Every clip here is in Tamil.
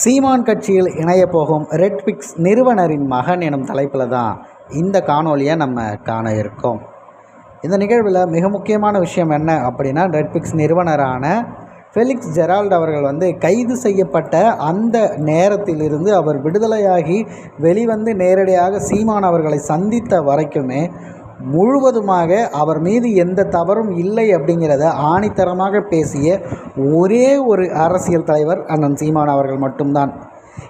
சீமான் கட்சியில் இணைய போகும் ரெட்பிக்ஸ் நிறுவனரின் மகன் எனும் தலைப்பில் தான் இந்த காணொலியை நம்ம காண இருக்கோம். இந்த நிகழ்வில் மிக முக்கியமான விஷயம் என்ன அப்படின்னா ரெட்பிக்ஸ் நிறுவனரான ஃபெலிக்ஸ் ஜெரால்ட் அவர்கள் வந்து கைது செய்யப்பட்ட அந்த நேரத்திலிருந்து அவர் விடுதலையாகி வெளிவந்து நேரடியாக சீமான் அவர்களை சந்தித்த வரைக்குமே முழுவதுமாக அவர் மீது எந்த தவறும் இல்லை அப்படிங்கிறத ஆணித்தரமாக பேசிய ஒரே ஒரு அரசியல் தலைவர் அண்ணன் சீமான் அவர்கள் மட்டும்தான்.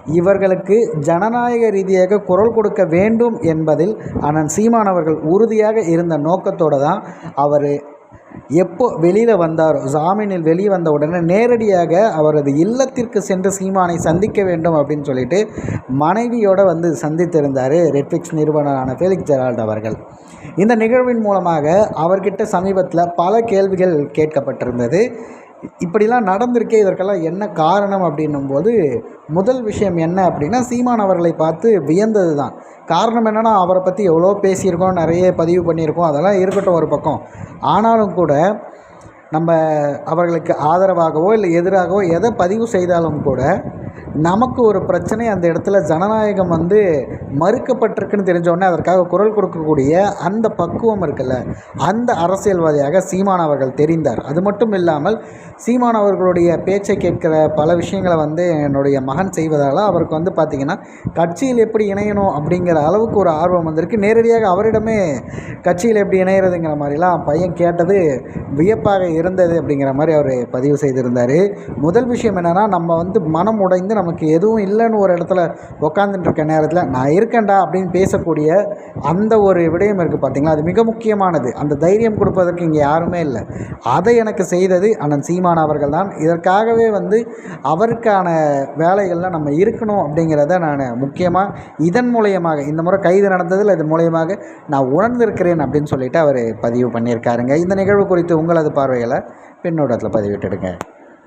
இவர்களுக்கு ஜனநாயக ரீதியாக குரல் கொடுக்க வேண்டும் என்பதில் அண்ணன் சீமான் அவர்கள் உறுதியாக இருந்த நோக்கத்தோடு தான் அவர் எப்போ வெளியில் வந்தாரோ ஜாமீனில் வெளியே வந்த உடனே நேரடியாக அவரது இல்லத்திற்கு சென்று சீமானை சந்திக்க வேண்டும் அப்படின்னு சொல்லிட்டு மனைவியோடு வந்து சந்தித்திருந்தார் ரெட்ஃபிக்ஸ் நிறுவனரான ஃபேலிக்ஸ் ஜெரால்ட் அவர்கள். இந்த நிகழ்வின் மூலமாக அவர்கிட்ட சமீபத்தில் பல கேள்விகள் கேட்கப்பட்டிருந்தது. இப்படிலாம் நடந்திருக்கே இதற்கெல்லாம் என்ன காரணம் அப்படின்னும் போது முதல் விஷயம் என்ன அப்படின்னா சீமான் அவர்களை பார்த்து வியந்தது தான் காரணம் என்னென்னா அவரை பற்றி எவ்வளோ பேசியிருக்கோம் நிறைய பதிவு பண்ணியிருக்கோம் அதெல்லாம் இருக்கட்டும் ஒரு பக்கம். ஆனாலும் கூட நம்ம அவர்களுக்கு ஆதரவாகவோ இல்லை எதிராகவோ எதை பதிவு செய்தாலும் கூட நமக்கு ஒரு பிரச்சனை அந்த இடத்துல ஜனநாயகம் வந்து மறுக்கப்பட்டிருக்குன்னு தெரிஞ்சோடனே அதற்காக குரல் கொடுக்கக்கூடிய அந்த பக்குவம் இருக்குல்ல அந்த அரசியல்வாதியாக சீமான் அவர்கள் தெரிந்தார். அது மட்டும் இல்லாமல் சீமான் அவர்களுடைய பேச்சை கேட்கிற பல விஷயங்களை வந்து என்னுடைய மகன் செய்வதால் அவருக்கு வந்து பார்த்திங்கன்னா கட்சியில் எப்படி இணையணும் அப்படிங்கிற அளவுக்கு ஒரு ஆர்வம் வந்திருக்கு. நேரடியாக அவரிடமே கட்சியில் எப்படி இணையிறதுங்கிற மாதிரிலாம் பையன் கேட்டது வியப்பாக இருந்தது அப்படிங்கிற மாதிரி அவர் பதிவு செய்திருந்தார். முதல் விஷயம் என்னென்னா நம்ம வந்து மனம் உடை வந்து நமக்கு எதுவும் இல்லைன்னு ஒரு இடத்துல உக்காந்துட்டு இருக்க நேரத்தில் நான் இருக்கேன்டா அப்படின்னு பேசக்கூடிய அந்த ஒரு விடயம் இருக்குது பார்த்தீங்களா அது மிக முக்கியமானது. அந்த தைரியம் கொடுப்பதற்கு இங்கே யாருமே இல்லை. அதை எனக்கு செய்தது அண்ணன் சீமான் அவர்கள் தான். இதற்காகவே வந்து அவருக்கான வேலைகளில் நம்ம இருக்கணும் அப்படிங்கிறத நான் முக்கியமாக இதன் மூலயமாக இந்த முறை கைது நடந்ததில் இதன் மூலயமாக நான் உணர்ந்திருக்கிறேன் அப்படின்னு சொல்லிட்டு அவர் பதிவு பண்ணியிருக்காருங்க. இந்த நிகழ்வு குறித்து உங்களது பார்வைகளை பின்னோட்டத்தில் பதிவிட்டுடுங்க.